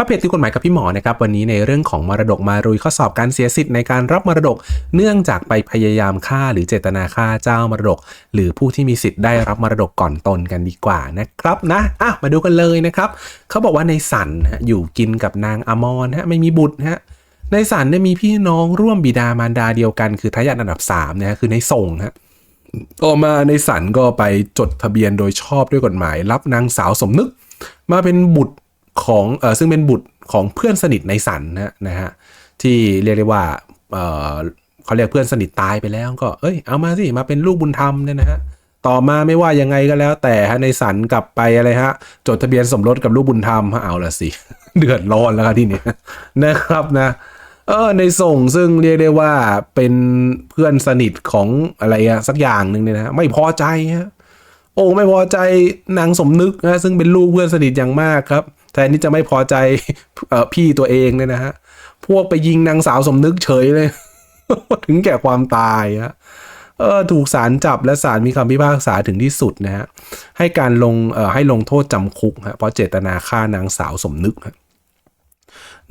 ครับเพจที่กฎหมายกับพี่หมอนะครับวันนี้ในเรื่องของมรดกมารุยข้อสอบการเสียสิทธิ์ในการรับมรดก เนื่องจากไปพยายามฆ่าหรือเจตนาฆ่าเจ้ามรดก หรือผู้ที่มีสิทธิ์ได้รับมรดกก่อนตนกันดีกว่านะครับนะอะมาดูกันเลยนะครับเขาบอกว่าในสันฮะอยู่กินกับนางอมรฮะไม่มีบุตรฮะในสันเนี่ยมีพี่น้องร่วมบิดามารดาเดียวกัน คือทายาทอันดับ3นะฮะคือในส่งฮะต่อมาในสันก็ไปจดทะเบียนโดยชอบด้วยกฎหมาย รับนางสาวสมนึก มาเป็นบุตร ของเออซึ่งเป็นบุตรของเพื่อนสนิทในสันนะนะฮะที่เรียกได้ว่าเออเขาเรียกเพื่อนสนิทตายไปแล้วก็เอ้ยเอามาสิมาเป็นลูกบุญธรรมเนี่ยนะฮะต่อมาไม่ว่ายังไงก็แล้ว แต่ฮะในสันกลับไปอะไรฮะ จดทะเบียนสมรสกับลูกบุญธรรมฮะเอาละสิ เดือดร้อนแล้วครับที่นี่นะครับนะเออในส่งซึ่งเรียกได้ว่าเป็นเพื่อนสนิทของอะไรอะสักอย่างหนึ่งเนี่ยนะฮะไม่พอใจฮะโอ้ไม่พอใจนางสมนึกนะซึ่งเป็นลูกเพื่อนสนิทอย่างมากครับ แต่นี่จะไม่พอใจอพี่ตัวเองเนี่ยนะฮะ พวกไปยิงนางสาวสมนึกเฉยเลย ถึงแก่ความตายฮะเออถูกศาลจับและศาลมีคำพิพากษาถึงที่สุดนะฮะ ให้การลงเอ่อให้ลงโทษจำคุกฮะเพราะเจตนาฆ่านางสาวสมนึกฮะ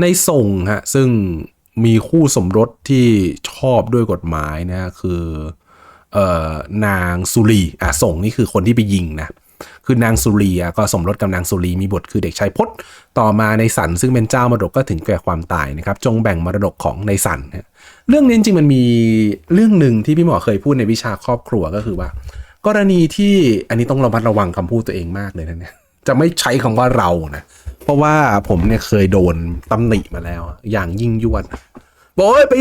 ในส่งฮะซึ่งมีคู่สมรสที่ชอบด้วยกฎหมายนะฮะคือเอ่อนางสุรีอะส่งนี่คือคนที่ไปยิงนะ คือนางสุรีอะก็สมรสกับนางสุรีมีบทคือเด็กชายพจน์ต่อมาในสันซึ่งเป็นเจ้ามรดกก็ถึงแก่ความตายนะครับ จงแบ่งมรดกของในสันฮะเรื่องนี้จริงมันมีเรื่องหนึ่งที่พี่หมอเคยพูดในวิชาครอบครัวก็คือว่า กรณีที่อันนี้ต้องระมัดระวังคำพูดตัวเองมากเลยนะเนี่ยจะไม่ใช้คำว่าเรานะเพราะว่าผมเนี่ยเคยโดนตำหนิมาแล้ว อย่างยิ่งยวดบอกไป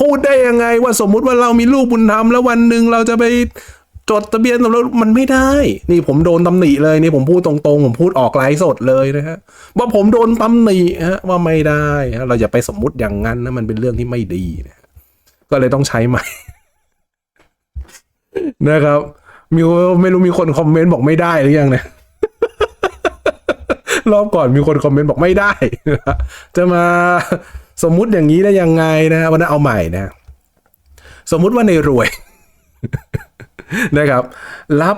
พูดได้ยังไงว่าสมมุติว่าเรามีลูกบุญธรรมแล้ววันหนึ่งเราจะไป จดทะเบียนสมรสมันไม่ได้ นี่ผมโดนตำหนิเลยนี่ผมพูดตรงๆ ผมพูดออกไลฟ์สดเลยนะฮะว่าผมโดนตำหนิฮะว่าไม่ได้ฮะเราอย่าไปสมมุติอย่างนั้นนะมันเป็นเรื่องที่ไม่ดีนะก็เลยต้องใช้ใหม่ นะครับมีไม่รู้มีคนคอมเมนต์บอกไม่ได้หรือยังเนี่ยรอบก่อนมีคนคอมเมนต์บอกไม่ได้ จะมาสมมุติอย่างนี้ได้ยังไงนะวันนั้นเอาใหม่นะ สมมุติว่าในรวย นะครับ รับ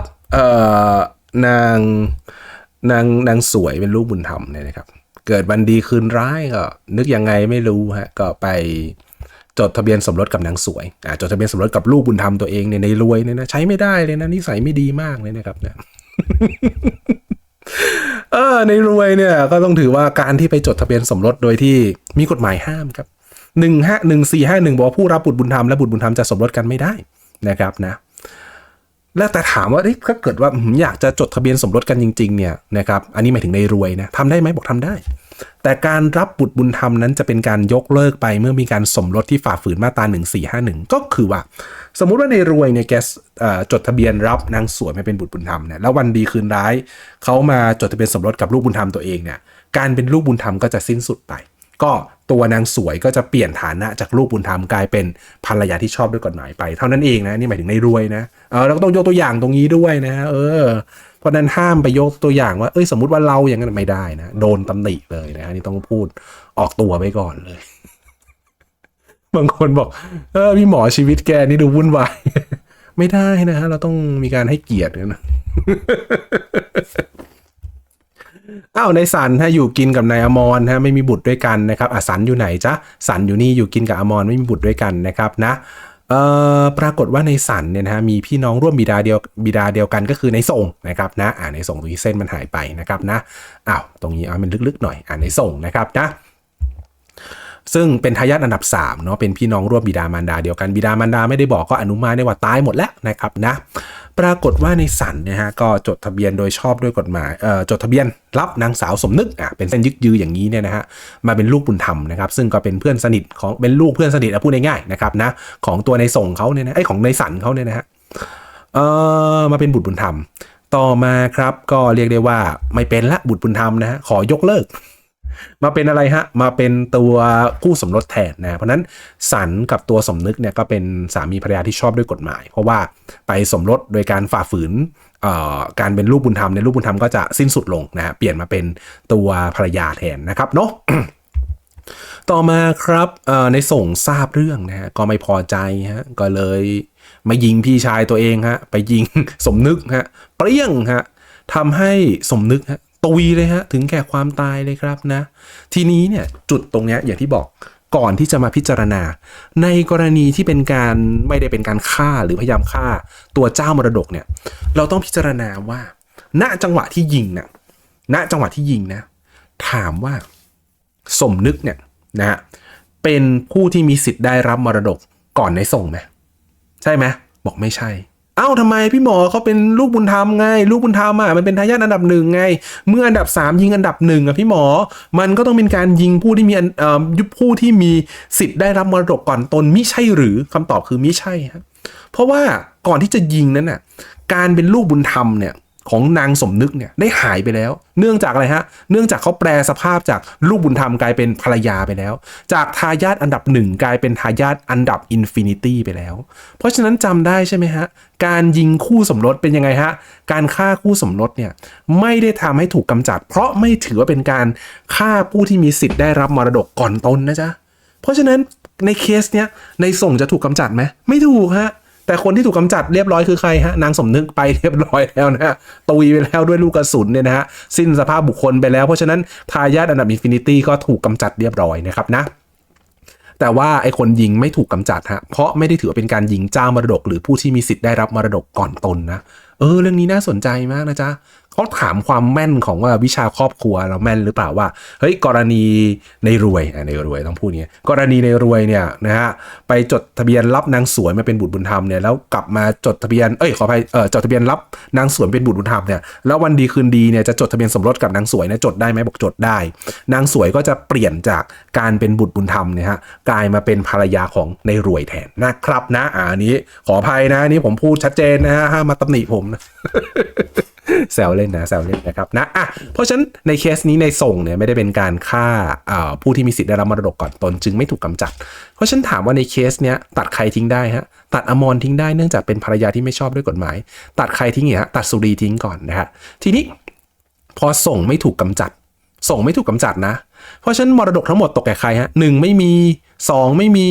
นางนางนางสวยเป็นลูกบุญธรรมเนี่ยนะครับ เกิดวันดีคืนร้ายก็นึกยังไงไม่รู้ฮะก็ไปจดทะเบียนสมรสกับนางสวยอ่าจดทะเบียนสมรสกับลูกบุญธรรมตัวเองเนี่ยในรวยเนี่ยนะใช้ไม่ได้เลยนะนิสัยไม่ดีมากเลยนะครับเนี่ยเออในรวยเนี่ยก็ต้องถือว่าการที่ไปจดทะเบียนสมรสโดยที่มีกฎหมายห้ามครับหนึ่งห้าหนึ่งสี่ห้าหนึ่งบอกผู้รับบุตรบุญธรรมและบุตรบุญธรรมจะสมรสกันไม่ได้นะครับนะ แล้วแต่ถามว่าถ้าเกิดว่าอยากจะจดทะเบียนสมรสกันจริง ๆ เนี่ยนะครับ อันนี้หมายถึงในรวยนะทำได้ไหมบอกทำได้ แต่การรับบุตรบุญธรรมนั้นจะเป็นการยกเลิกไปเมื่อมีการสมรสที่ฝ่าฝืนมาตรา1451 ก็คือว่า สมมุติว่าในรวยเนี่ยแกจดทะเบียนรับนางสวยมาเป็นบุตรบุญธรรมเนี่ยแล้ววันดีคืนร้ายเขามาจดทะเบียนสมรสกับลูกบุญธรรมตัวเองเนี่ยการเป็นลูกบุญธรรมก็จะสิ้นสุดไป ก็ตัวนางสวยก็จะเปลี่ยนฐานะจากลูกบุญธรรมกลายเป็นภรรยาที่ชอบด้วยกฎหมายไป เท่านั้นเองนะนี่หมายถึงในรวยนะเออเราก็ต้องยกตัวอย่างตรงนี้ด้วยนะ เออ เพราะนั้นห้ามไปยกตัวอย่างว่าเอ้ยสมมติว่าเราอย่างนั้นไม่ได้นะโดนตำหนิเลยนะนี่ต้องพูดออกตัวไว้ก่อนเลย บางคนบอก เออพี่หมอชีวิตแกนี่ดูวุ่นวายไม่ได้นะฮะเราต้องมีการให้เกียรตินะ อ้าวในสันฮะอยู่กินกับนายอมรฮะไม่มีบุตรด้วยกันนะครับอะสันอยู่ไหนจ๊ะสันอยู่นี่อยู่กินกับอมรไม่มีบุตรด้วยกันนะครับนะเอ่อปรากฏว่าในสันเนี่ยนะฮะมีพี่น้องร่วมบิดาเดียวบิดาเดียวกันก็คือในส่งนะครับนะอ่าในส่งตรงนี้เส้นมันหายไปนะครับนะอ้าวตรงนี้เอามันลึกๆหน่อยอ่าในส่งนะครับนะซึ่งเป็นทายาทอันดับ3เนาะเป็นพี่น้องร่วมบิดามารดาเดียวกันบิดามารดาไม่ได้บอกก็อนุมานได้ว่าตายหมดแล้วนะครับนะ ปรากฏว่าในสันนะฮะก็จดทะเบียนโดยชอบด้วยกฎหมายเอ่อจดทะเบียนรับนางสาวสมนึกอะเป็นเส้นยึกยืออย่างนี้เนี่ยนะฮะมาเป็นลูกบุญธรรมนะครับซึ่งก็เป็นเพื่อนสนิทของเป็นลูกเพื่อนสนิทอะพูดง่ายๆนะครับนะของตัวในส่งเขาเนี่ยนะไอของในสันเขาเนี่ยนะฮะเอ่อมาเป็นบุตรบุญธรรม ต่อมาครับก็เรียกได้ว่าไม่เป็นละบุตรบุญธรรมนะฮะขอยกเลิก มาเป็นอะไรฮะ มาเป็นตัวคู่สมรสแทนนะ เพราะนั้นสันกับตัวสมนึกเนี่ยก็เป็นสามีภรรยาที่ชอบด้วยกฎหมาย เพราะว่าไปสมรสโดยการฝ่าฝืนการเป็นลูกบุญธรรมในลูกบุญธรรมก็จะสิ้นสุดลงนะฮะเปลี่ยนมาเป็นตัวภรรยาแทนนะครับเนาะต่อมาครับในส่งทราบเรื่องนะฮะก็ไม่พอใจฮะก็เลยมายิงพี่ชายตัวเองฮะไปยิงสมนึกฮะเปรี้ยงฮะทำให้สมนึกฮะ ตุยเลยฮะถึงแก่ความตายเลยครับนะ ทีนี้เนี่ยจุดตรงเนี้ยอย่างที่บอกก่อนที่จะมาพิจารณา ในกรณีที่เป็นการไม่ได้เป็นการฆ่าหรือพยายามฆ่าตัวเจ้ามรดกเนี่ย เราต้องพิจารณาว่า ณจังหวะที่ยิงนี่ยณจังหวะที่ยิงนะ ถามว่าสมนึกเนี่ยนะเป็นผู้ที่มีสิทธิ์ได้รับมรดกก่อนในส่งไหมใช่ไหมบอกไม่ใช่ เอ้าทำไมพี่หมอเขาเป็นลูกบุญธรรมไง ลูกบุญธรรมอะมันเป็นทายาทอันดับหนึ่งไง เมื่ออันดับสามยิงอันดับหนึ่งอะพี่หมอ มันก็ต้องเป็นการยิงผู้ที่มีอันเอ่อยุผู้ที่มีสิทธิ์ได้รับมรดกก่อนตนมิใช่หรือคำตอบคือมิใช่ครับเพราะว่าก่อนที่จะยิงนั้นน่ะการเป็นลูกบุญธรรมเนี่ย ของนางสมนึกเนี่ยได้หายไปแล้ว เนื่องจากอะไรฮะ เนื่องจากเขาแปลสภาพจากลูกบุญธรรมกลายเป็นภรรยาไปแล้ว จากทายาทอันดับหนึ่งกลายเป็นทายาทอันดับอินฟินิตี้ไปแล้ว เพราะฉะนั้นจำได้ใช่ไหมฮะ การยิงคู่สมรสเป็นยังไงฮะ การฆ่าคู่สมรสเนี่ยไม่ได้ทำให้ถูกกำจัด เพราะไม่ถือว่าเป็นการฆ่าผู้ที่มีสิทธิ์ได้รับมรดกก่อนตนนะจ๊ะเพราะฉะนั้นในเคสเนี้ยในส่งจะถูกกำจัดไหมไม่ถูกฮะ แต่คนที่ถูกกำจัดเรียบร้อยคือใครฮะนางสมนึกไปเรียบร้อยแล้วนะฮะตุยไปแล้วด้วยลูกกระสุนเนี่ยนะฮะสิ้นสภาพบุคคลไปแล้วเพราะฉะนั้นทายาทอันดับอินฟินิตี้ก็ถูกกำจัดเรียบร้อยนะครับนะแต่ว่าไอ้คนยิงไม่ถูกกำจัดฮะ เพราะไม่ได้ถือว่าเป็นการยิงเจ้ามรดก หรือผู้ที่มีสิทธิ์ได้รับมรดกก่อนตนนะ เออ เรื่องนี้น่าสนใจมากนะจ๊ะ เขาถามความแม่นของว่าวิชาครอบครัวเราแม่นหรือเปล่าว่าเฮ้ยกรณีในรวยอะในรวยต้องพูดนี้กรณีในรวยเนี่ยนะฮะไปจดทะเบียนรับนางสวยมาเป็นบุตรบุญธรรมเนี่ยแล้วกลับมาจดทะเบียนเอ้ยขออภัยเออจดทะเบียนรับนางสวยเป็นบุตรบุญธรรมเนี่ยแล้ววันดีคืนดีเนี่ยจะจดทะเบียนสมรสกับนางสวยเนี่ยจดได้ไหมบอกจดได้ นางสวยก็จะเปลี่ยนจากการเป็นบุตรบุญธรรมเนี่ยฮะกลายมาเป็นภรรยาของในรวยแทนนะครับนะอ่าอันนี้ขออภัยนะนี้ผมพูดชัดเจนนะฮะห้ามมาตำหนิผมนะ แซวเล่นนะแซวเล่นนะครับนะอะเพราะฉะนั้นในเคสนี้ในส่งเนี่ยไม่ได้เป็นการฆ่าผู้ที่มีสิทธิ์ได้รับมรดกก่อนตนจึงไม่ถูกกำจัด เพราะฉะนันถามว่าในเคสเนี้ยตัดใครทิ้งได้ฮะตัดอมรทิ้งได้เนื่องจากเป็นภรรยาที่ไม่ชอบด้วยกฎหมาย ตัดใครทิ้งเนี่ยตัดสุรีทิ้งก่อนนะฮะทีนี้พอส่งไม่ถูกกำจัด ส่งไม่ถูกกำจัดนะ เพราะฉะนั้นมรดกทั้งหมดตกแก่ใครฮะหนึ่งไม่มีสองไม่มี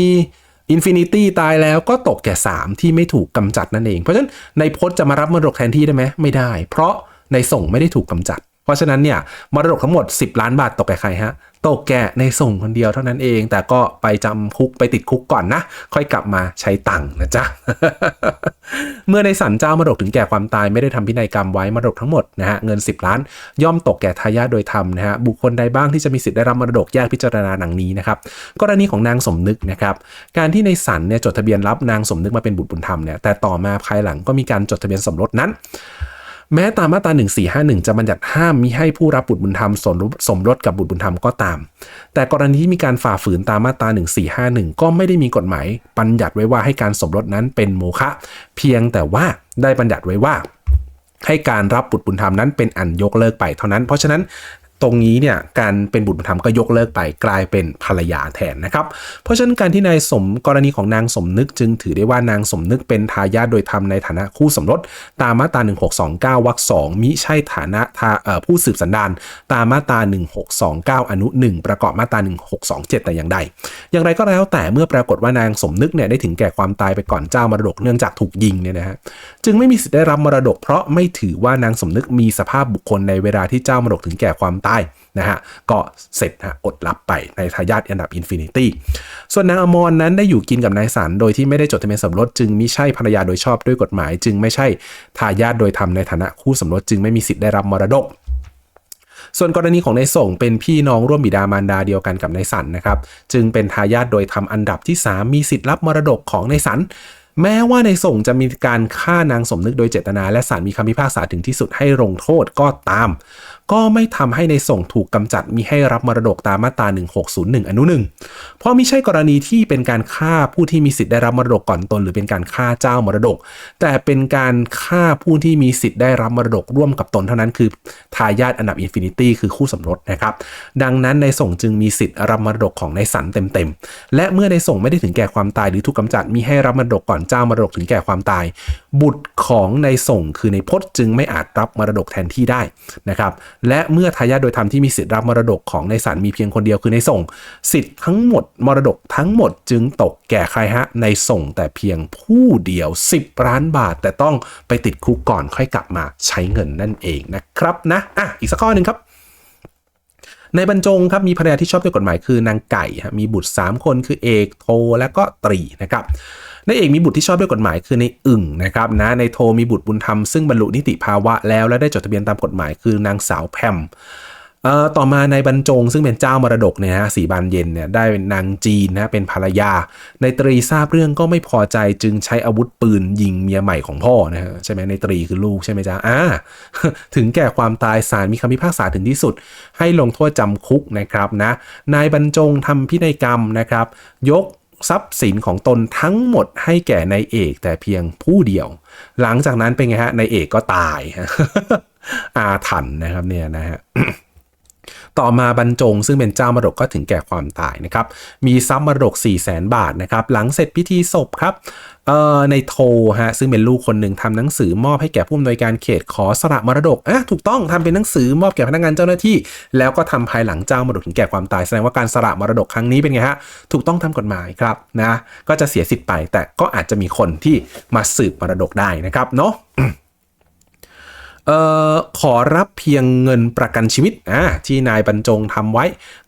อินฟินิตี้ตายแล้วก็ตกแก่ 3 ที่ไม่ถูกกำจัดนั่นเอง เพราะฉะนั้นในพจน์จะมารับมรดกแทนที่ได้ไหมไม่ได้ เพราะในส่งไม่ได้ถูกกำจัด เพราะฉะนั้นเนี่ยมรดกทั้งหมด 10 ล้านบาทตกแก่ใครฮะตกแก่ในส่งคนเดียวเท่านั้นเอง แต่ก็ไปจำคุกไปติดคุกก่อนนะ ค่อยกลับมาใช้ตังค์นะจ๊ะ เมื่อในสันเจ้ามรดกถึงแก่ความตายไม่ได้ทำพินัยกรรมไว้มรดกทั้งหมดนะฮะเงิน 10 ล้าน ย่อมตกแก่ทายาทโดยธรรมนะฮะบุคคลใดบ้างที่จะมีสิทธิ์ได้รับมรดกแยกพิจารณาดังนี้นะครับกรณีของนางสมนึกนะครับการที่ในสันเนี่ยจดทะเบียนรับนางสมนึกมาเป็นบุตรบุญธรรมเนี่ยแต่ต่อมาภายหลังก็มีการจดทะเบียนสมรสนั้น แม้ตามมาตรา1451 จะบัญญัติห้ามมิให้ผู้รับบุตรบุญธรรมสมรสสมรสกับบุตรบุญธรรมก็ตาม แต่กรณีที่มีการฝ่าฝืนตามมาตรา1451 ก็ไม่ได้มีกฎหมายบัญญัติไว้ว่าให้การสมรสนั้นเป็นโมฆะเพียงแต่ว่าได้บัญญัติไว้ว่าให้การรับบุตรบุญธรรมนั้นเป็นอันยกเลิกไปเท่านั้น เพราะฉะนั้น ตรงนี้เนี่ยการเป็นบุตรบุญธรรมก็ยกเลิกไปกลายเป็นภรรยาแทนนะครับ เพราะฉะนั้นการที่นายสมกรณีของนางสมนึกจึงถือได้ว่านางสมนึกเป็นทายาทโดยธรรมในฐานะคู่สมรสตามมาตรา 1629วรรคสองมิใช่ฐานะาผู้สืบสันดานตามมาตรา 1629 อนุ 1 ประกอบมาตรา 1627 แต่อย่างใด อย่างไรก็แล้วแต่เมื่อปรากฏว่านางสมนึกเนี่ยได้ถึงแก่ความตายไปก่อนเจ้ามรดกเนื่องจากถูกยิงเนี่ยนะฮะจึงไม่มีสิทธิ์ได้รับมรดก เพราะไม่ถือว่านางสมนึกมีสภาพบุคคลในเวลาที่เจ้ามรดกถึงแก่ความตายนะฮะก็เสร็จฮะอดรับไปในทายาทอันดับอินฟินิตี้ส่วนนางอมรนั้นได้อยู่กินกับนายสันโดยที่ไม่ได้จดทะเบียนสมรสจึงไม่ใช่ภรรยาโดยชอบด้วยกฎหมาย จึงไม่ใช่ทายาทโดยธรรมในฐานะคู่สมรสจึงไม่มีสิทธิ์ได้รับมรดกส่วนกรณีของนายส่งเป็นพี่น้องร่วมบิดามารดาเดียวกันกับนายสันนะครับ จึงเป็นทายาทโดยทำอันดับที่ 3 มีสิทธิ์รับมรดกของนายสัน แม้ว่าในส่งจะมีการฆ่านางสมนึกโดยเจตนา และศาลมีคำพิพากษาถึงที่สุดให้ลงโทษก็ตาม ก็ไม่ทำให้ในส่งถูกกำจัดมีให้รับมรดกตามมาตรา 1601 อนุหนึ่งเพราะม่ใช่กรณีที่เป็นการฆ่าผู้ที่มีสิทธิ์ได้รับมรดกก่อนตน หรือเป็นการฆ่าเจ้ามรดก แต่เป็นการฆ่าผู้ที่มีสิทธิ์ได้รับมรดกร่วมกับตนเท่านั้นคือทายาทอันดับอินฟินิตี้คือคู่สมรสนะครับดังนั้นในส่งจึงมีสิทธิ์รับมรดกของในสันเต็มๆและเมื่อในส่งไม่ได้ถึงแก่ความตายหรือถูกกำจัดมีให้รับมรดกก่อนเจ้ามรดกถึงแก่ความตาย บุตรของในส่งคือในพจน์จึงไม่อาจรับมรดกแทนที่ได้นะครับและเมื่อทายาทโดยธรรมที่มีสิทธิ์รับมรดกของในสันมีเพียงคนเดียวคือในส่ง สิทธิ์ทั้งหมดมรดกทั้งหมดจึงตกแก่ใครฮะในส่งแต่เพียงผู้เดียว 10ล้านบาท แต่ต้องไปติดคุกก่อนค่อยกลับมาใช้เงินนั่นเองนะครับนะอะอีกสักข้อหนึ่งครับในบรรจงครับมีภรรยาที่ชอบด้วยกฎหมายคือนางไก่ฮะมีบุตร 3 คนคือเอกโท และก็ตรีนะครับ ในเอกมีบุตรที่ชอบด้วยกฎหมายคือในอึ่งนะครับนะในโทมีบุตรบุญธรรมซึ่งบรรลุนิติภาวะแล้วและได้จดทะเบียนตามกฎหมายคือนางสาวแพมต่อมาในบรรจงซึ่งเป็นเจ้ามรดกเนี่ยฮะสีบานเย็นเนี่ยได้เป็นนางจีนนะเป็นภรรยา ในตรีทราบเรื่องก็ไม่พอใจจึงใช้อาวุธปืนยิงเมียใหม่ของพ่อนะฮะใช่ไหมในตรีคือลูกใช่ไหมจ๊ะอ่าถึงแก่ความตายศาลมีคำพิพากษาถึงที่สุด ให้ลงโทษจำคุกนะครับนะนายบรรจงทำพินัยกรรมนะครับ ยก ทรัพย์สินของตนทั้งหมดให้แก่นายเอกแต่เพียงผู้เดียว หลังจากนั้นเป็นไงฮะนายเอกก็ตายอาถรรพ์นะครับเนี่ยนะฮะ ต่อมาบรรจง ซึ่งเป็นเจ้ามรดกก็ถึงแก่ความตายนะครับ มีทรัพย์มรดก 4 0 0แสนบาทนะครับ หลังเสร็จพิธีศพครับในโทฮะซึ่งเป็นลูกคนหนึ่งทำหนังสือมอบให้แก่ผู้อำนวยการเขตขอสละมรดกอะถูกต้องทำเป็นหนังสือมอบแก่พนักงานเจ้าหน้าที่ แล้วก็ทำภายหลังเจ้ามรดกถึงแก่ความตายแสดงว่าการสละมรดกครั้งนี้เป็นไงฮะถูกต้องตากฎหมายครับนะก็จะเสียสิทธิ์ไป แต่ก็อาจจะมีคนที่มาสืบมรดกได้นะครับเนาะ เอ่อขอรับเพียงเงินประกันชีวิตอ่าที่นายบรรจงทำไว้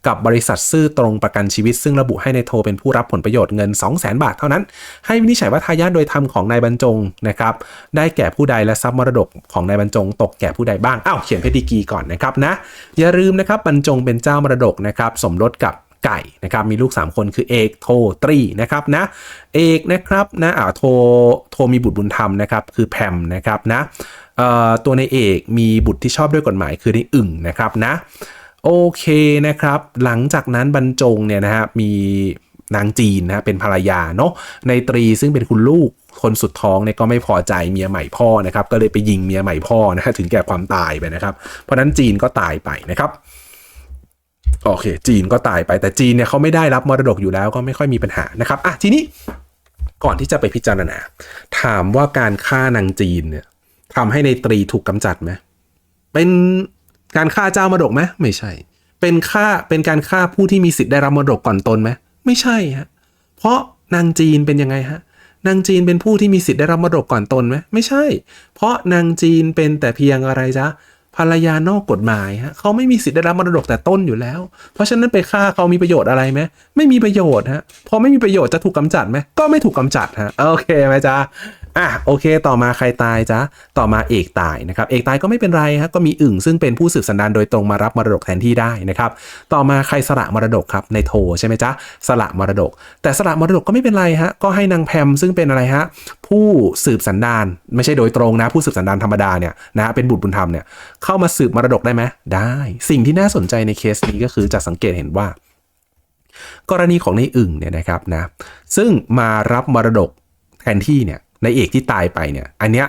กับบริษัทซื่อตรงประกันชีวิต ซึ่งระบุให้ในโทเป็นผู้รับผลประโยชน์เงิน 2 0 0 0 0 0บาทเท่านั้น ให้วินิจฉัยว่าทายาทโดยธรรมของนายบรรจงนะครับได้แก่ผู้ใดและทรัพย์มรดกของนายบรรจง ตกแก่ผู้ใดบ้างอ้าวเขียนเพดิกีก่อนนะครับนะอย่าลืมนะครับบรรจงเป็นเจ้ามรดกนะครับสมรสกับไก่นะครับมีลูก 3 คนคือเอกโทตรีนะครับนะเอกนะครับนะอ่าโทโทมีบุตรบุญธรรมนะครับคือแพมนะครับนะ ตัวในเอกมีบุตรที่ชอบด้วยกฎหมายคือในอึ่งนะครับนะโอเคนะครับ หลังจากนั้นบรรจงเนี่ยนะฮะมีนางจีนนะเป็นภรรยาเนาะในตรีซึ่งเป็นคุณลูกคนสุดท้องเนี่ยก็ไม่พอใจเมียใหม่พ่อนะครับก็เลยไปยิงเมียใหม่พ่อนะฮะถึงแก่ความตายไปนะครับ เพราะฉะนั้นจีนก็ตายไปนะครับโอเค จีนก็ตายไปแต่จีนเนี่ยเขาไม่ได้รับมรดกอยู่แล้วก็ไม่ค่อยมีปัญหานะครับอะทีนี้ก่อนที่จะไปพิจารณา ถามว่าการฆ่านางจีนเนี่ย ทำให้ในตรีถูกกำจัดไหมเป็นการฆ่าเจ้ามรดกไหมไม่ใช่ เป็นฆ่าเป็นการฆ่าผู้ที่มีสิทธิ์ได้รับมรดกก่อนตนไหมไม่ใช่ฮะเพราะนางจีนเป็นยังไงฮะนางจีนเป็นผู้ที่มีสิทธิ์ได้รับมรดกก่อนตนไหมไม่ใช่ เพราะนางจีนเป็นแต่เพียงอะไรจ๊ะภรรยานอกกฎหมายฮะเขาไม่มีสิทธิ์ได้รับมรดกแต่ต้นอยู่แล้ว เพราะฉะนั้นไปฆ่าเขามีประโยชน์อะไรไหมไม่มีประโยชน์ฮะพอไม่มีประโยชน์จะถูกกำจัดไหมก็ไม่ถูกกำจัดฮะโอเคไหมจ๊ะ อะโอเค ต่อมาใครตายจ๊ะต่อมาเอกตายนะครับเอกตายก็ไม่เป็นไรฮะก็มีอึ่งซึ่งเป็นผู้สืบสันดานโดยตรงมารับมรดกแทนที่ได้นะครับต่อมาใครสละมรดกครับในโทใช่ไหมจ๊ะสละมรดก แต่สละมรดกก็ไม่เป็นไรฮะก็ให้นางแพมซึ่งเป็นอะไรฮะผู้สืบสันดานไม่ใช่โดยตรงนะ ผู้สืบสันดานธรรมดาเนี่ยนะเป็นบุตรบุญธรรมเนี่ยเข้ามาสืบมรดกได้ไหมได้ สิ่งที่น่าสนใจในเคสนี้ก็คือจะสังเกตเห็นว่า กรณีของในอึ่งเนี่ยนะครับนะซึ่งมารับมรดกแทนที่เนี่ย ในเอกที่ตายไปเนี่ย อันเนี้ย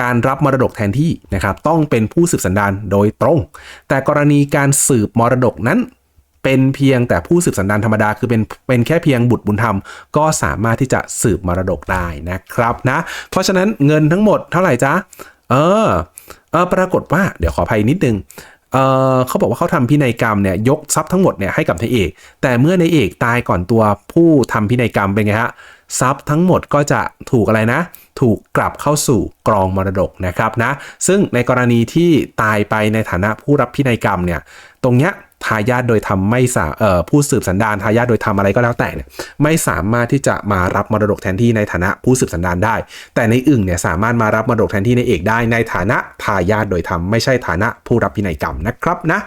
การรับมรดกแทนที่นะครับต้องเป็นผู้สืบสันดานโดยตรง แต่กรณีการสืบมรดกนั้น เป็นเพียงแต่ผู้สืบสันดานธรรมดาคือเป็นเป็นแค่เพียงบุตรบุญธรรม ก็สามารถที่จะสืบมรดกได้นะครับนะเพราะฉะนั้นเงินทั้งหมดเท่าไหร่จ๊ะเออเออปรากฏว่าเดี๋ยวขออภัยนิดนึงเออเขาบอกว่าเขาทำพินัยกรรมเนี่ยยกทรัพย์ทั้งหมดเนี่ยให้กับนายเอก แต่เมื่อนายเอกตายก่อนตัวผู้ทำพินัยกรรมเป็นไงฮะ ทรัพย์ทั้งหมดก็จะถูกอะไรนะ ถูกกลับเข้าสู่กรองมรดกนะครับนะ ซึ่งในกรณีที่ตายไปในฐานะผู้รับพินัยกรรมเนี่ย ตรงเนี้ยทายาทโดยธรรมไม่สาเอ่อผู้สืบสันดานทายาทโดยธรรมอะไรก็แล้วแต่เนี่ยไม่สามารถที่จะมารับมรดกแทนที่ในฐานะผู้สืบสันดานได้ แต่ในอึ่งเนี่ยสามารถมารับมรดกแทนที่ในเอกได้ ในฐานะทายาทโดยธรรมไม่ใช่ฐานะผู้รับพินัยกรรมนะครับนะ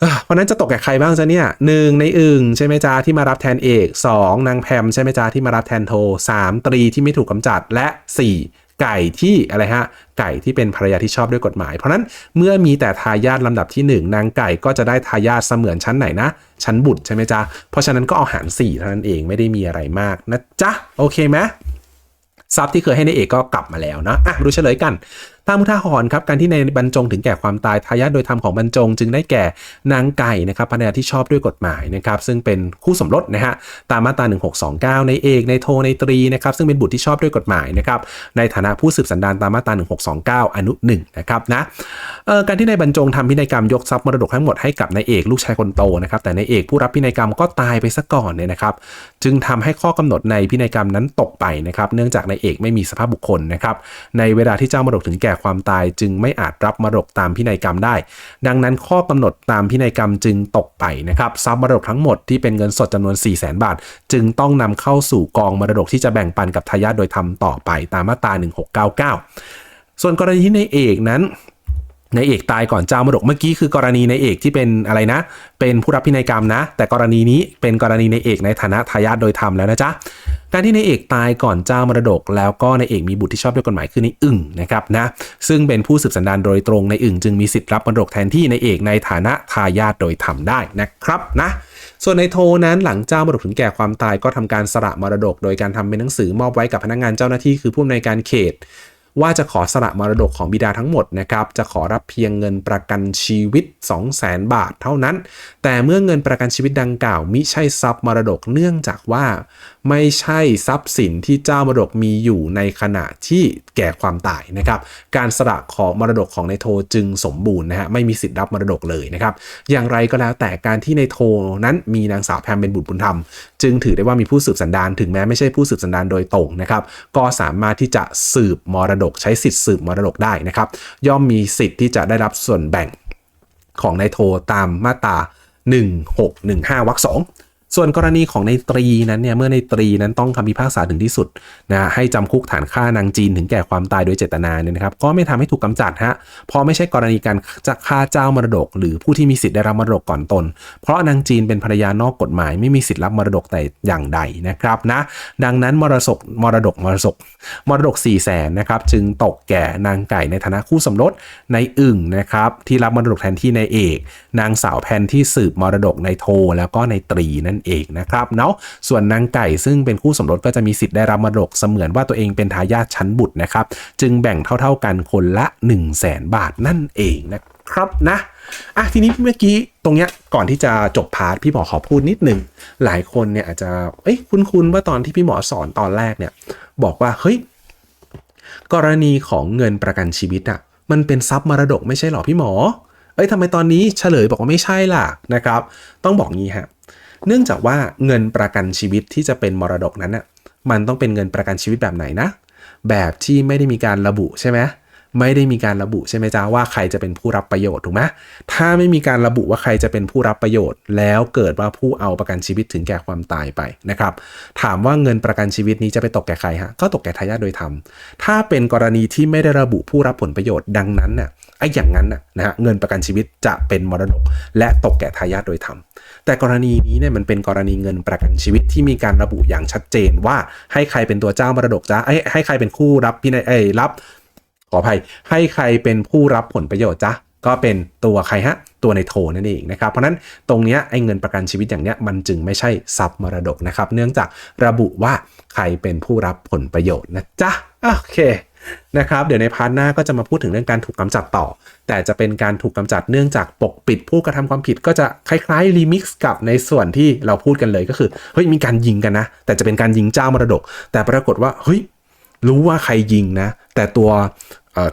เอ้อเพราะนั้นจะตกแก่ใครบ้างจ๊ะเนี่ยหนึ่งในอึ่งใช่ไหมจ๊ะที่มารับแทนเอกสองนางแพมใช่ไหมจ๊ะที่มารับแทนโทสามตรีที่ไม่ถูกกำจัดและสี่ไก่ที่อะไรฮะไก่ที่เป็นภรรยาที่ชอบด้วยกฎหมาย เพราะนั้นเมื่อมีแต่ทายาทลำดับที่หนึ่งนางไก่ก็จะได้ทายาทเสมือนชั้นไหนนะ ชั้นบุตรใช่ไหมจ๊ะ เพราะฉะนั้นก็เอาหาร4เท่านั้นเองไม่ได้มีอะไรมากนะจ๊ะ โอเคไหมทรัพย์ที่เคยให้ในเอกก็กลับมาแล้วนะอะมาดูเฉลยกัน ตามุทาหรณ์ครับการที่ในบรรจงถึงแก่ความตายทายาทโดยธรรมของบรรจง จึงได้แก่นางไก่นะครับภรรยาที่ชอบด้วยกฎหมายนะครับซึ่งเป็นคู่สมรสนะฮะตามมาตรา 1629 ในเอกในโทในตรีนะครับซึ่งเป็นบุตรที่ชอบด้วยกฎหมายนะครับในฐานะผู้สืบสันดานตามมาตรา 1629 อนุ1นะครับนะการที่ในบรรจงทำพินัยกรรมยกทรัพย์มรดกทั้งหมดให้กับนายเอกลูกชายคนโตนะครับแต่นายเอกผู้รับพินัยกรรมก็ตายไปซะก่อนเนี่ยนะครับจึงทำให้ข้อกำหนดในพินัยกรรมนั้นตกไปนะครับเนื่องจากนายเอกไม่มีสภาพบุคคลนะครับในเวลาที่เจ้ามรดกถึงแก่ความตายจึงไม่อาจรับมรดกตามพินัยกรรมได้ ดังนั้นข้อกำหนดตามพินัยกรรมจึงตกไปนะครับทรัพย์มรดกทั้งหมดที่เป็นเงินสดจำนวน 4 0 0 0 0 0บาท จึงต้องนำเข้าสู่กองมรดกที่จะแบ่งปันกับทายาทโดยธรรมต่อไปตามมาตรา 1699 ส่วนกรณีที่ในเอกนั้น ในเอกตายก่อนเจ้ามรดกเมื่อกี้คือกรณีในเอกที่เป็นอะไรนะ เป็นผู้รับพินัยกรรมนะ แต่กรณีนี้เป็นกรณีในเอกในฐานะทายาทโดยธรรมแล้วนะจ๊ะการที่ในเอกตายก่อนเจ้ามรดก แล้วก็ในเอกมีบุตรที่ชอบด้วยกฎหมายคือในอึ่งนะครับนะซึ่งเป็นผู้สืบสันดานโดยตรงในอึ่งจึงมีสิทธิ์รับมรดกแทนที่ในเอกในฐานะทายาทโดยธรรมได้นะครับนะส่วนในโทนั้นหลังเจ้ามรดกถึงแก่ความตายก็ทำการสละมรดก โดยการทำเป็นหนังสือมอบไว้กับพนักงานเจ้าหน้าที่คือผู้อำนวยการเขต ว่าจะขอสละมรดกของบิดาทั้งหมดนะครับ จะขอรับเพียงเงินประกันชีวิต 200,000 บาทเท่านั้น แต่เมื่อเงินประกันชีวิตดังกล่าวมิใช่ทรัพย์มรดกเนื่องจากว่า ไม่ใช่ทรัพย์สินที่เจ้ามรดกมีอยู่ในขณะที่แก่ความตายนะครับ การสละของมรดกของในโทจึงสมบูรณ์นะฮะไม่มีสิทธิ์รับมรดกเลยนะครับ อย่างไรก็แล้วแต่การที่ในโทนั้นมีนางสาวแพมเป็นบุตรบุญธรรม จึงถือได้ว่ามีผู้สืบสันดานถึงแม้ไม่ใช่ผู้สืบสันดานโดยตรงนะครับก็สามารถที่จะสืบมรดกใช้สิทธิ์สืบมรดกได้นะครับ ย่อมมีสิทธิ์ที่จะได้รับส่วนแบ่งของนายโทตามมาตรา1615วรรคสอง ส่วนกรณีของในตรีนั้นเนี่ยเมื่อในตรีนั้นต้องคำพิพากษาถึงที่สุดนะให้จำคุกฐานฆ่านางจีนถึงแก่ความตายโดยเจตนาเนี่ยนะครับก็ไม่ทำให้ถูกกำจัดฮะเพราะไม่ใช่กรณีการจะฆ่าเจ้ามรดก หรือผู้ที่มีสิทธิ์ได้รับมรดกก่อนตน เพราะนางจีนเป็นภรรยานอกกฎหมายไม่มีสิทธิ์รับมรดกแต่อย่างใดนะครับนะดังนั้นมรดกมรดกมรดกมรดก4ี่แสนนะครับจึงตกแก่นางไก่ในฐานะคู่สมรสในอึ่งนะครับที่รับมรดกแทนที่ในเอก นางสาวแพนที่สืบมรดกในโทแล้วก็ในตรีนั่นเองนะครับเนาะส่วนนางไก่ซึ่งเป็นคู่สมรสก็จะมีสิทธิ์ได้รับมรดกเสมือนว่าตัวเองเป็นทายาทชั้นบุตรนะครับ จึงแบ่งเท่า ๆกันคนละ 1 0 0 0 0แสนบาทนั่นเองนะครับนะอะทีนี้เมื่อกี้ตรงเนี้ยก่อนที่จะจบพาร์ทพี่หมอขอพูดนิดหนึ่งหลายคนเนี่ยอาจจะเอ้ยคุ้นๆว่าตอนที่พี่หมอสอนตอนแรกเนี่ยบอกว่าเฮ้ยกรณีของเงินประกันชีวิตอะมันเป็นทรัพย์มรดกไม่ใช่หรอพี่หมอ เอ้ยทำไมตอนนี้เฉลยบอกว่าไม่ใช่ล่ะนะครับ ต้องบอกงี้ฮะ เนื่องจากว่าเงินประกันชีวิตที่จะเป็นมรดกนั้นน่ะมันต้องเป็นเงินประกันชีวิตแบบไหนนะ แบบที่ไม่ได้มีการระบุใช่ไหมไม่ได้มีการระบุใช่ไหมจ้าว่าใครจะเป็นผู้รับประโยชน์ถูกไหมถ้าไม่มีการระบุว่าใครจะเป็นผู้รับประโยชน์ แล้วเกิดว่าผู้เอาประกันชีวิตถึงแก่ความตายไปนะครับ ถามว่าเงินประกันชีวิตนี้จะไปตกแก่ใครฮะก็ตกแก่ทายาทโดยธรรมถ้าเป็นกรณีที่ไม่ได้ระบุผู้รับผลประโยชน์ดังนั้นน่ะ ไอ้อย่างนั้นนะฮะเงินประกันชีวิตจะเป็นมรดก และตกแก่ทายาทโดยธรรมแต่กรณีนี้เนี่ยมันเป็นกรณีเงินประกันชีวิตที่มีการระบุอย่างชัดเจนว่าให้ใครเป็นตัวเจ้ามรดกจ้าให้ให้ใครเป็นผู้รับพี่นายเอ้รับขออภัยให้ใครเป็นผู้รับผลประโยชน์จ้าก็เป็นตัวใครฮะตัวในโทนั่นเองนะครับเพราะนั้นตรงเนี้ยไอ้เงินประกันชีวิตอย่างเนี้ยมันจึงไม่ใช่ทรัพย์มรดกนะครับ เนื่องจากระบุว่าใครเป็นผู้รับผลประโยชน์นะจ๊ะโอเค นะครับเดี๋ยวในพาร์ทหน้าก็จะมาพูดถึงเรื่องการถูกกำจัดต่อ แต่จะเป็นการถูกกำจัดเนื่องจากปกปิดผู้กระทำความผิดก็จะคล้ายๆรีมิกซ์กับในส่วนที่เราพูดกันเลยก็คือเฮ้ยมีการยิงกันนะ แต่จะเป็นการยิงเจ้ามรดก แต่ปรากฏว่าเฮ้ยรู้ว่าใครยิงนะ แต่ตัว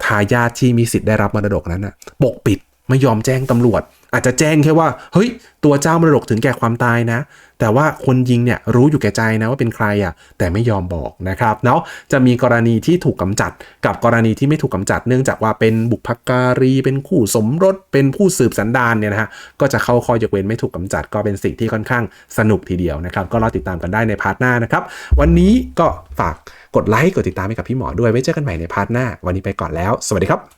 ทายาทที่มีสิทธิ์ได้รับมรดกนั้นนะปกปิดไม่ยอมแจ้งตำรวจ อาจจะแจ้งแค่ว่าเฮ้ยตัวเจ้ามรดกถึงแก่ความตายนะ แต่ว่าคนยิงเนี่ยรู้อยู่แก่ใจนะว่าเป็นใครอะแต่ไม่ยอมบอกนะครับเนาะจะมีกรณีที่ถูกกำจัด กับกรณีที่ไม่ถูกกำจัด เนื่องจากว่าเป็นบุพการี เป็นคู่สมรสเป็นผู้สืบสันดานเนี่ยนะฮะก็จะเข้าข้อยกเว้นไม่ถูกกำจัด ก็เป็นสิ่งที่ค่อนข้างสนุกทีเดียวนะครับก็รอติดตามกันได้ในพาร์ทหน้านะครับวันนี้ก็ฝากกดไลค์กดติดตามให้กับพี่หมอด้วยไว้เจอกันใหม่ในพาร์ทหน้า วันนี้ไปก่อนแล้ว สวัสดีครับ